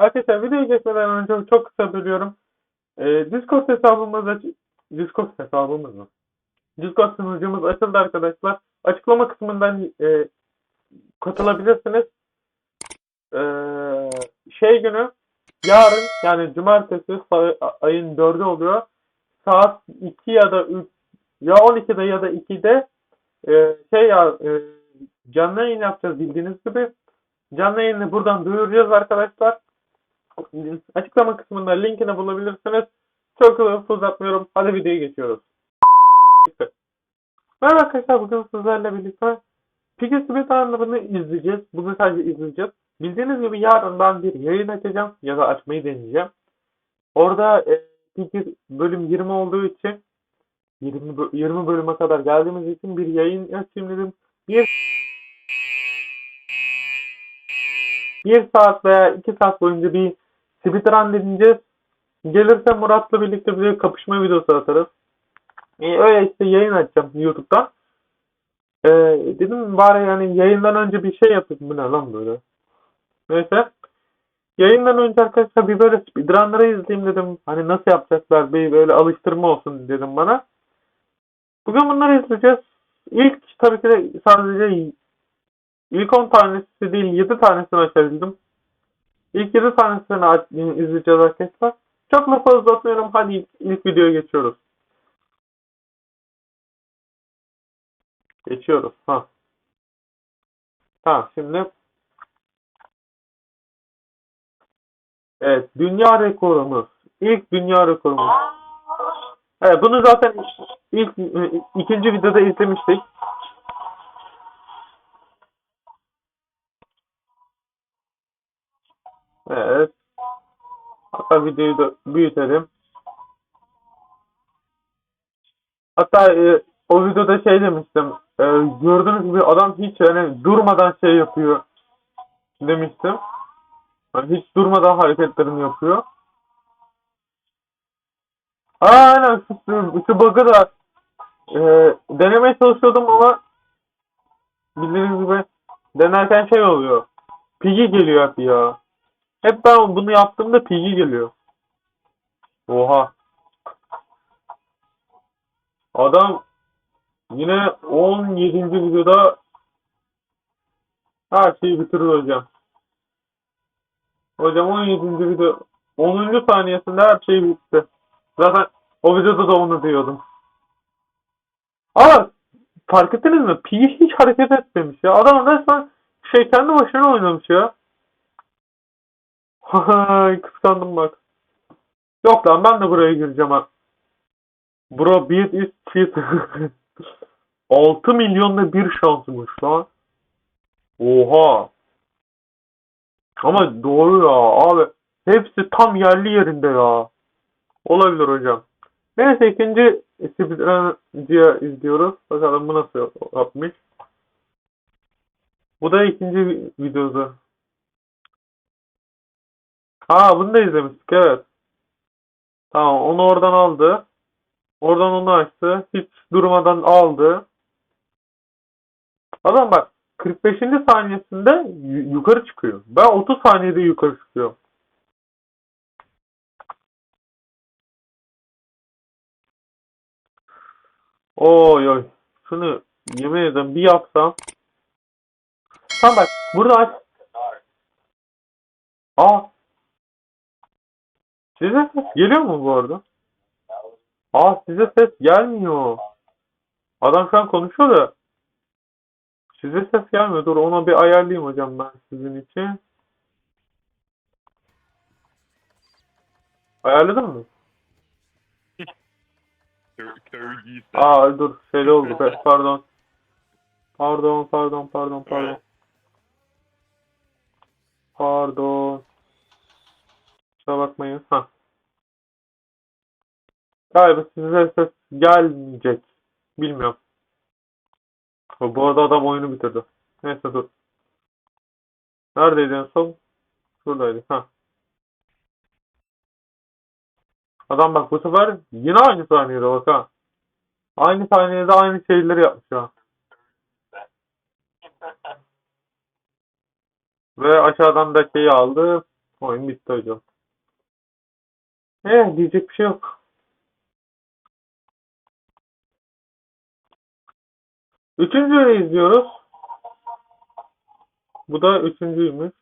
Arkadaşlar videoya geçmeden önce çok kısa bölüyorum. Ee, Discord hesabımız aç Discord hesabımız mı? Discord sunucumuz açıldı arkadaşlar. Açıklama kısmından e, katılabilirsiniz. Ee, şey günü yarın yani cumartesi ayın 4'ü oluyor. Saat 2 ya da 3 ya 12'de ya da 2'de e, şey ya e, canlı yayın yapacağız bildiğiniz gibi. Canlı yayını buradan duyuracağız arkadaşlar. Açıklama kısmında linkini bulabilirsiniz. Çok hızlı uzatmıyorum. Hadi videoya geçiyoruz. Merhaba arkadaşlar bugün sizlerle birlikte Piggy Smith anlamını izleyeceğiz. Bugün sadece izleyeceğiz. Bildiğiniz gibi yarın ben bir yayın açacağım ya da açmayı deneyeceğim. Orada e, Piggy bölüm 20 olduğu için 20, bö- 20 bölüme kadar geldiğimiz için bir yayın açayım dedim. Bir bir saat veya iki saat boyunca bir speedrun deneyeceğiz. Gelirse Murat'la birlikte bir kapışma videosu atarız. E, öyle işte yayın açacağım YouTube'dan. E, dedim bari yani yayından önce bir şey yapayım. Bu ne lan böyle? Neyse. Yayından önce arkadaşlar bir böyle speedrunları izleyeyim dedim. Hani nasıl yapacaklar bir böyle alıştırma olsun dedim bana. Bugün bunları izleyeceğiz. İlk tabii ki de sadece ilk 10 tanesi değil 7 tanesini açabildim. İlk 7 tanesini aç, izleyeceğiz arkadaşlar. Çok lafı uzatmıyorum. Hadi ilk, ilk videoya geçiyoruz. Geçiyoruz. Ha. Tamam şimdi Evet, dünya rekorumuz. İlk dünya rekorumuz. Evet, bunu zaten ilk ikinci videoda izlemiştik. Evet. Hatta videoyu da büyütelim. Hatta e, o videoda şey demiştim. E, gördüğünüz gibi adam hiç yani durmadan şey yapıyor demiştim. Yani hiç durmadan hareketlerini yapıyor. Aynen şu, şu, bug'ı da e, denemeye çalışıyordum ama bildiğiniz gibi denerken şey oluyor. Piggy geliyor hep ya. Hep ben bunu yaptığımda Piggy geliyor. Oha. Adam yine 17. videoda her şeyi bitirir hocam. Hocam 17. video 10. saniyesinde her şey bitti. Zaten o videoda da onu diyordum. Ama fark ettiniz mi? Piggy hiç hareket etmemiş ya. Adam resmen şey kendi başına oynamış ya. Kıskandım bak. Yok lan ben de buraya gireceğim ha. Bro beat is cheat. 6 milyonda bir şansmış lan. Oha. Ama doğru ya abi. Hepsi tam yerli yerinde ya. Olabilir hocam. Neyse ikinci speedruncıya izliyoruz. Bakalım bu nasıl yapmış. Bu da ikinci videosu. Ha bunu da izlemiştik evet. Tamam onu oradan aldı. Oradan onu açtı. Hiç durmadan aldı. Adam bak 45. saniyesinde yu- yukarı çıkıyor. Ben 30 saniyede yukarı çıkıyorum. Oy oy. Şunu yemin ederim bir yapsam. Tamam bak burada aç. Aa. Size ses geliyor mu bu arada? Aa size ses gelmiyor. Adam şu an konuşuyor da. Size ses gelmiyor. Dur ona bir ayarlayayım hocam ben sizin için. Ayarladın mı? Aa dur şöyle oldu. Pardon. Pardon pardon pardon pardon. Pardon. Kusura bakmayın. Ha. Galiba size ses gelmeyecek. Bilmiyorum. Bu arada adam oyunu bitirdi. Neyse dur. Neredeydi en son? Şuradaydı. Ha. Adam bak bu sefer yine aynı saniyede bak ha. Aynı saniyede aynı şeyleri yapmış ha. Ve aşağıdan da şeyi aldı. Oyun bitti hocam. Eh diyecek bir şey yok. Üçüncüyü izliyoruz. Bu da üçüncüymüş.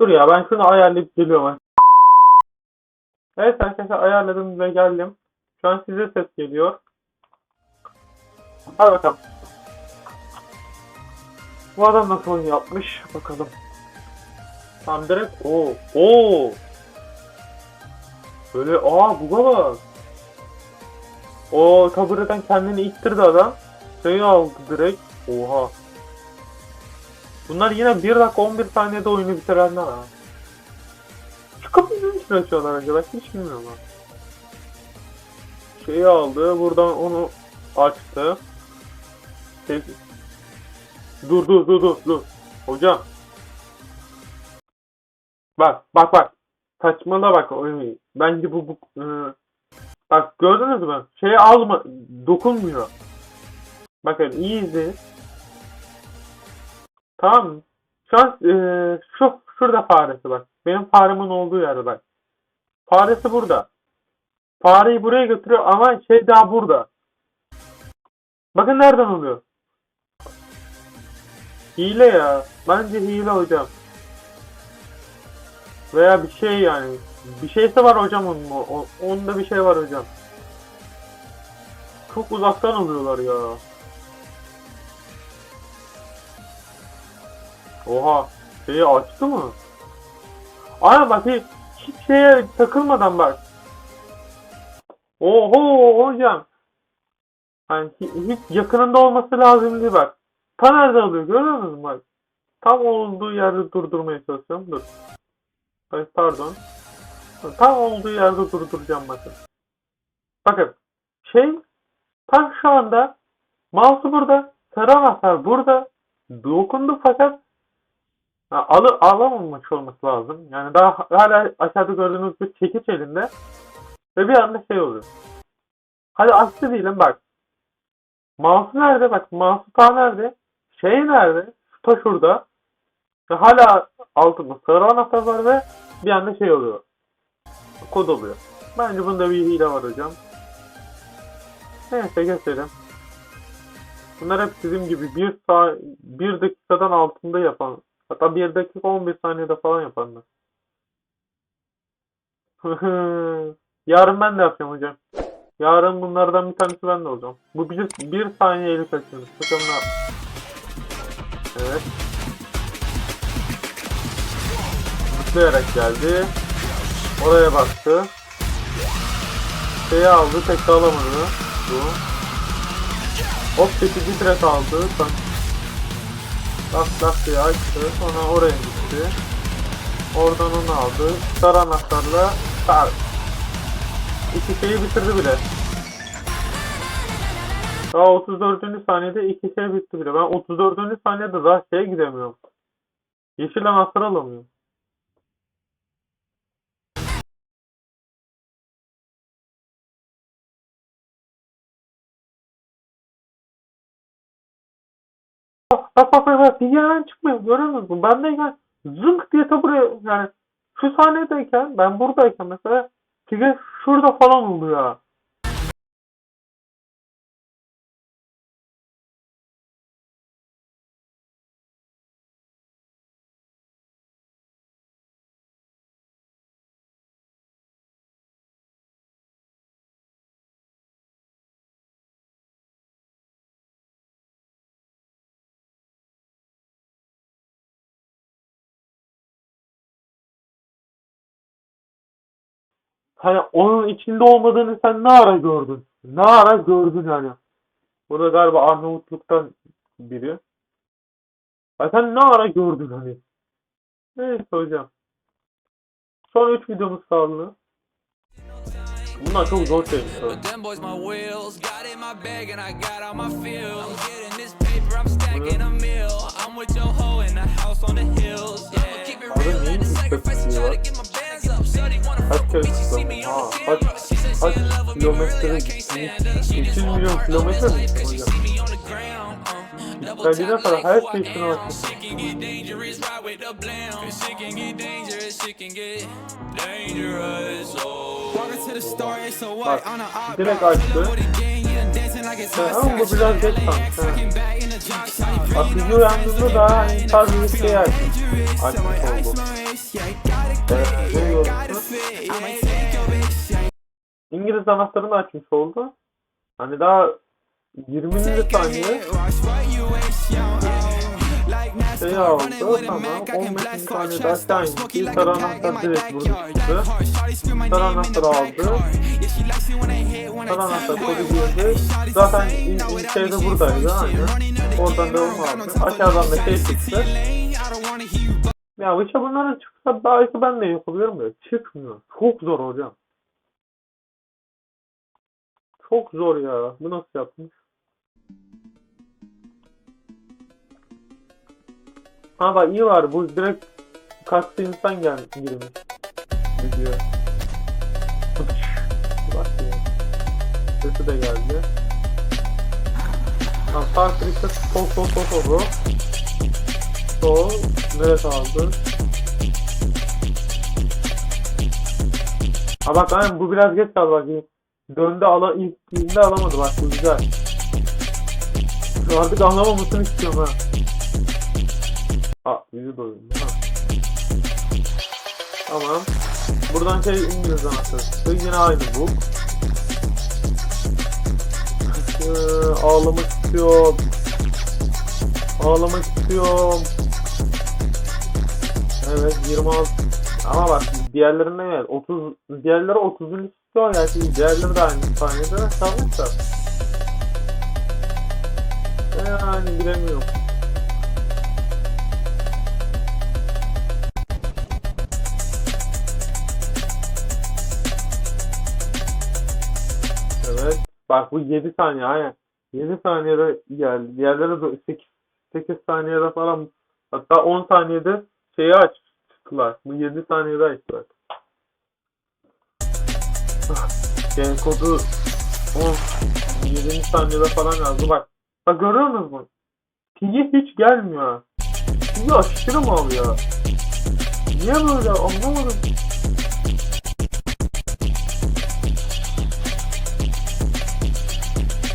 Dur ya ben şunu ayarlayıp geliyorum. Evet arkadaşlar ayarladım ve geldim. Şu an size ses geliyor. Hadi bakalım. Bu adam nasıl yapmış bakalım. Tam direkt o o Böyle aa buga bak. O tabureden kendini ittirdi adam. Şeyi aldı direkt. Oha. Bunlar yine 1 dakika 11 saniyede oyunu bitirenler ha. Şu kapıyı için açıyorlar acaba? Hiç bilmiyorum ha. Şeyi aldı. Buradan onu açtı. Şey... Dur dur dur dur dur. Hocam. Bak bak bak. Saçmala bak oyunu. Bence bu, bu ıı, Bak gördünüz mü? Şey alma. Dokunmuyor. Bakın iyi izleyin. Tamam? Şu an eee, şu şurada faresi bak. Benim faremin olduğu yerde bak. Faresi burada. Fareyi buraya götürüyor ama şey daha burada. Bakın nereden oluyor. Hile ya. Bence hile hocam. Veya bir şey yani. Bir şeyse var hocam onun. O, onda bir şey var hocam. Çok uzaktan alıyorlar ya. Oha. Şeyi açtı mı? Aynen bak hiç, hiç şeye takılmadan bak. Oho hocam. Yani hi- hiç yakınında olması lazım değil bak. Ta nerede alıyor görüyor musun bak. Tam olduğu yerde durdurmaya çalışıyorum. Dur. Ay, pardon. Tam olduğu yerde durduracağım bakın. Bakın. Şey tam şu anda mouse burada. Sarı anahtar burada. Dokundu fakat Ha, alı, alamamış olması lazım. Yani daha hala aşağıda gördüğünüz bir çekiç elinde. Ve bir anda şey oluyor. Hadi açtı diyelim bak. Mouse nerede? Bak mouse ta nerede? Şey nerede? Şu ta şurada. Ve hala altında sarı anahtar var ve bir anda şey oluyor. Kod oluyor. Bence bunda bir hile var hocam. Neyse geçelim. Bunlar hep sizin gibi bir saat, bir dakikadan altında yapan Hatta 1 dakika 11 saniyede falan yapanlar. Yarın ben de yapacağım hocam. Yarın bunlardan bir tanesi ben de olacağım. Bu bir, bir saniyelik kaçırmış. Bakalım ne Evet. Zıplayarak geldi. Oraya baktı. Şeyi aldı, tek de alamadı. Bu. Hop 8. threat aldı. Bak Last lastiği açtı. Sonra oraya gitti. Oradan onu aldı. Star anahtarla star. İki şeyi bitirdi bile. Daha 34. saniyede iki şey bitti bile. Ben 34. saniyede daha şeye gidemiyorum. Yeşil anahtar alamıyorum. Bak bak bak bak yerden çıkmıyor görüyor musun? Bendeyken zınk diye ta yani şu sahnedeyken ben buradayken mesela Tige şurada falan oldu Hani onun içinde olmadığını sen ne ara gördün? Ne ara gördün yani? Burada galiba Arnavutluk'tan biri. Ya sen ne ara gördün hani? Neyse hocam. Son 3 videomuz kaldı. Bunlar çok zor şeymiş. But them boys Kaç kere me Aa, kaç, kaç kilometre really I gitmiş? can't stand her. She just 200 want milyon kilometre my mi hocam? talk kadar her şey I üstüne so Bak direkt açtı. Ama bu biraz geç shawty Bak bizi uyandığında daha hani tarz bir şey açmış. Açmış oldu. İngiliz anahtarını açmış oldu. Hani daha 20. saniye şey aldı. Tamam. 15. saniyede aşağı indi. Sarı anahtar direkt vurdu çıktı. Sarı anahtarı aldı. Sarı anahtar kodu girdi. Zaten in şeyde buradaydı. Aynen. Oradan devam aldı. Aşağıdan da şey çıktı. Ya bu bunların çıksa belki ben de yapabilirim de çıkmıyor. Çok zor hocam. Çok zor ya. Bu nasıl yapmış? Ha bak iyi var. Bu direkt kastı insan gel girmiş. Video. Bak ya. Sesi de geldi. Ha sağ klikte sol sol sol sol sol. Sol. Neresi aldı? Ha bak aynen bu biraz geç kaldı bak. Döndü ala ilk ilkinde alamadı bak bu güzel. Artık anlamamasını istiyorum ha. Ha yüzü doyum. Ha. Tamam. Buradan şey İngiliz anahtarı. Yine aynı bu. Ee, ağlamak istiyorum. Ağlamak istiyorum. Evet 26 ama bak diğerlerinde evet 30 diğerleri 30. istiyor ya şimdi diğerleri de aynı saniyede kalmış da. Yani bilemiyorum. Evet. Bak bu 7 saniye aynen. 7 saniyede geldi. Diğerleri de 8, 8 saniyede falan hatta 10 saniyede şeyi açtılar. Bu 7 saniyede açtılar. Gen kodu 10 7. saniyede falan yazdı. Bak. Bak görüyor musunuz? Pigi hiç gelmiyor. Pigi aşırı mal ya. Niye böyle anlamadım.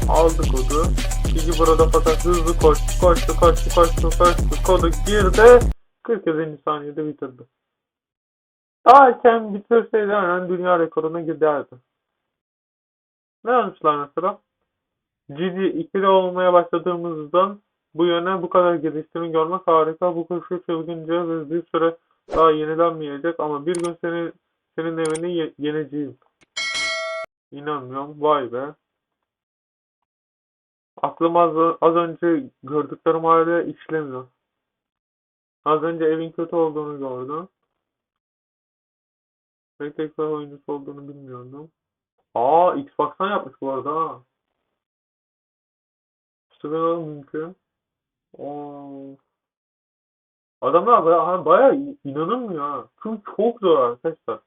Aldı kodu. Pigi burada fakat hızlı koştu, koştu, koştu, koştu, koştu. Kodu girdi. 47. saniyede bitirdi. Daha erken bitirseydi hemen dünya rekoruna giderdi. Ne yazmışlar mesela? Ciddi ikili olmaya başladığımızdan bu yöne bu kadar geliştiğini görmek harika. Bu koşu çılgınca ve bir süre daha yenilenmeyecek ama bir gün seni, senin evini ye- yeneceğim. İnanmıyorum. Vay be. Aklım az, az önce gördüklerim hala işlemiyor. Az önce evin kötü olduğunu gördüm. Pek tekrar oyuncusu olduğunu bilmiyordum. Aa Xbox'tan yapmış bu arada ha. Sıralı mümkün. Adamlar baya, baya inanılmıyor ha. Çünkü çok zor arkadaşlar.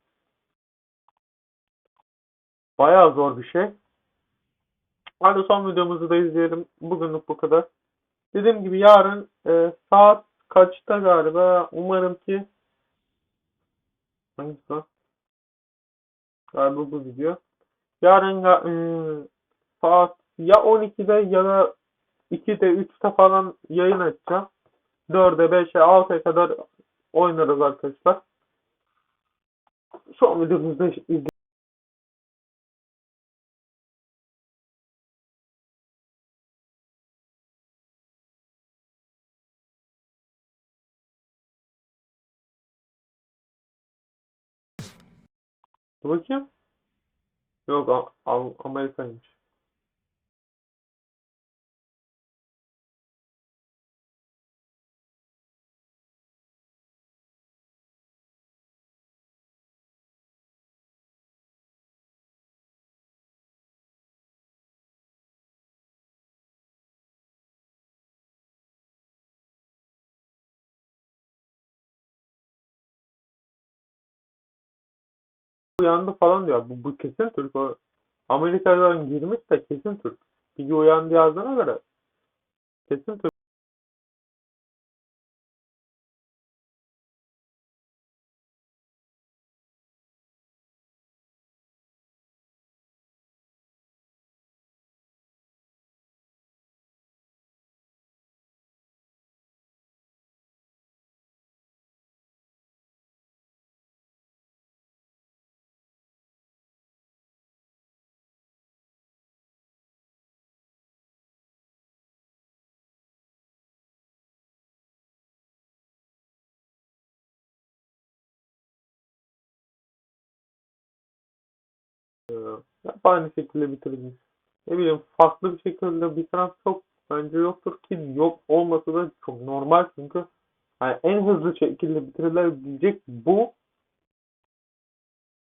Baya zor bir şey. Hadi son videomuzu da izleyelim. Bugünlük bu kadar. Dediğim gibi yarın e, saat kaçta galiba? Umarım ki hangisi lan? Galiba bu video. Yarın e, saat ya 12'de ya da 2'de 3'te falan yayın açacağım. 4'e 5'e 6'ya kadar oynarız arkadaşlar. Son videomuzda izleyelim. Dur bakayım. Yok uyandı falan diyor. Bu, bu kesin Türk. O Amerika'dan girmiş de kesin Türk. Bilgi uyandı yazdığına göre kesin Türk. Hep aynı şekilde bitirilmiş. Ne bileyim farklı bir şekilde bitiren çok bence yoktur ki yok olması da çok normal çünkü yani en hızlı şekilde bitirilebilecek bu.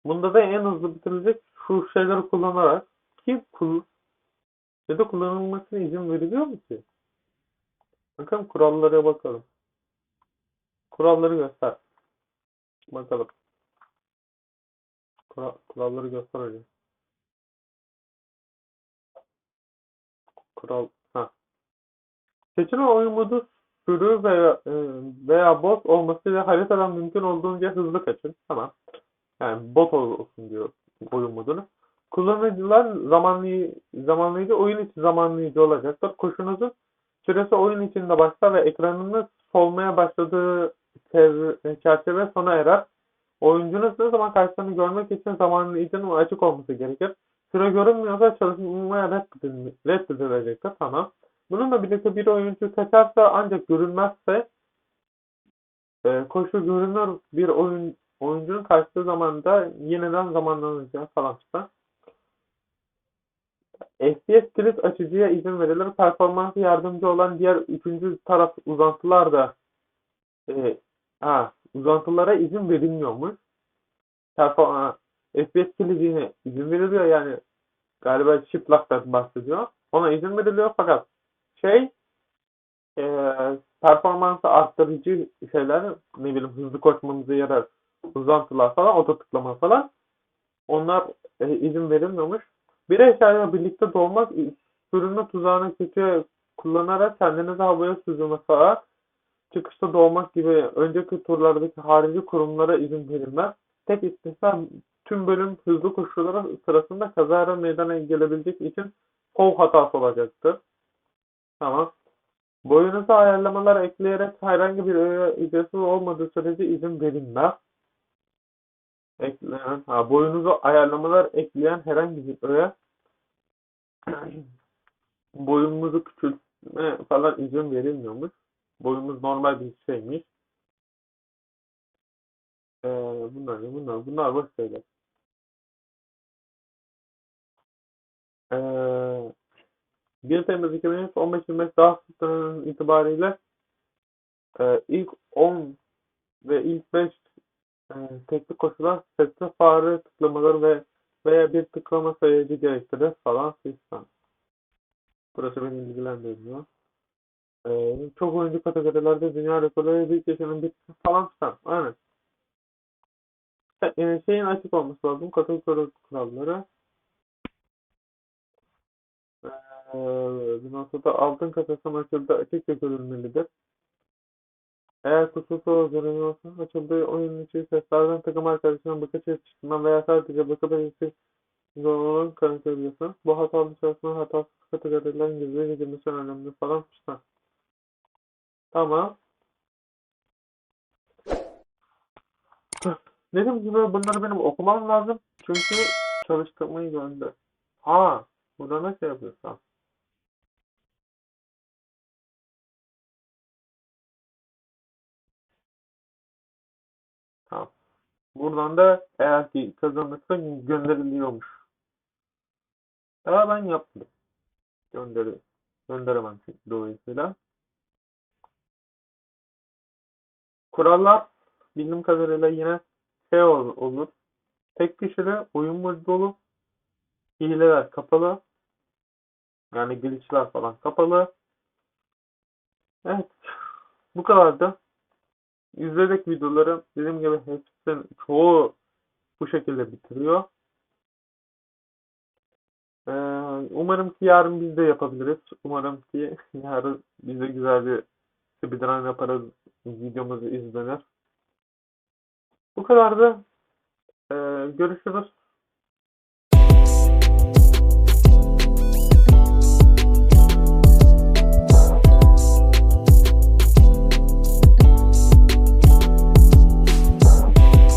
Bunda da en hızlı bitirilecek şu şeyleri kullanarak ki kul ya da kullanılmasına izin veriliyor mu ki? Bakalım kurallara bakalım. Kuralları göster. Bakalım. Kura- kuralları göster hocam. Kural. Ha. Seçilen oyun modu sürü veya e, veya bot olmasıyla haritadan mümkün olduğunca hızlı kaçın. Tamam. Yani bot olsun diyor oyun modunu. Kullanıcılar zamanlı, zamanlayıcı oyun için zamanlayıcı olacaktır. Koşunuzun süresi oyun içinde başlar ve ekranınız solmaya başladığı çerçeve sona erer. Oyuncunuz ne zaman karşılarını görmek için zamanlayıcının açık olması gerekir. Süre görünmüyorsa çalışmaya reddedil- reddedilecektir. Tamam. Bununla birlikte bir oyuncu kaçarsa ancak görünmezse e, koşu görünür bir oyun oyuncunun kaçtığı zamanda yeniden zamanlanacağı falan filan. FPS kilit açıcıya izin verilir. Performansı yardımcı olan diğer üçüncü taraf uzantılar da e, ha, uzantılara izin verilmiyormuş. Perform FPS kilidine izin veriliyor yani galiba lock'tan bahsediyor. Ona izin veriliyor fakat şey e, performansı arttırıcı şeyler ne bileyim hızlı koşmamıza yarar uzantılar falan oto tıklama falan onlar e, izin verilmiyormuş. Bir eşyayla birlikte dolmak sürünme tuzağını kötüye kullanarak kendinizi havaya süzülme sağa çıkışta doğmak gibi önceki turlardaki harici kurumlara izin verilmez. Tek istisna tüm bölüm hızlı koşuları sırasında kazara meydana gelebilecek için kol hatası olacaktır. Tamam. Boyunuza ayarlamalar ekleyerek herhangi bir öğe ücretsiz olmadığı sürece izin verilmez. Ekleyen, ha, boyunuza ayarlamalar ekleyen herhangi bir öğe boyumuzu küçültme falan izin verilmiyormuş. Boyumuz normal bir şeymiş. Ee, bunlar? Bunlar, bunlar boş şeyler. Ee, 1 Temmuz 2013 15-25 daha sıklığı itibariyle e, ilk 10 ve ilk 5 e, teknik koşular sesli fare tıklamaları ve veya bir tıklama sayıcı gerektirir falan fistan. Burası beni ilgilendirmiyor. Ee, çok oyuncu kategorilerde dünya rekorları büyük yaşanın bir falan filan. Aynen. E, şeyin açık olması lazım. Kategori kuralları. Ee, bir noktada altın kasası açıldı açıkça görülmelidir. Eğer kusursuz görünüyorsa açıldığı oyun içi seslerden takım arkadaşının bakış açısından veya sadece bakış açısı zorunluluğunu kanıtlayabiliyorsun. Bu hatalı çalışma hatasız kategorilerin gizli girmesi önemli falan filan. Tamam. Dediğim gibi bunları benim okumam lazım. Çünkü çalıştırmayı gönder. Ha, burada nasıl yapıyorsam? Buradan da eğer ki kazanırsa gönderiliyormuş. Ama ben yaptım. Gönderi gönderemem dolayısıyla. Kurallar bildiğim kadarıyla yine şey ol- olur. Tek kişili oyun modu dolu. Hileler kapalı. Yani glitchler falan kapalı. Evet. Bu kadardı. İzledik videoları. Dediğim gibi hepsinin çoğu bu şekilde bitiriyor. Ee, umarım ki yarın biz de yapabiliriz. Umarım ki yarın biz de güzel bir speedrun yaparız. Videomuz izlenir. Bu kadardı. Ee, görüşürüz.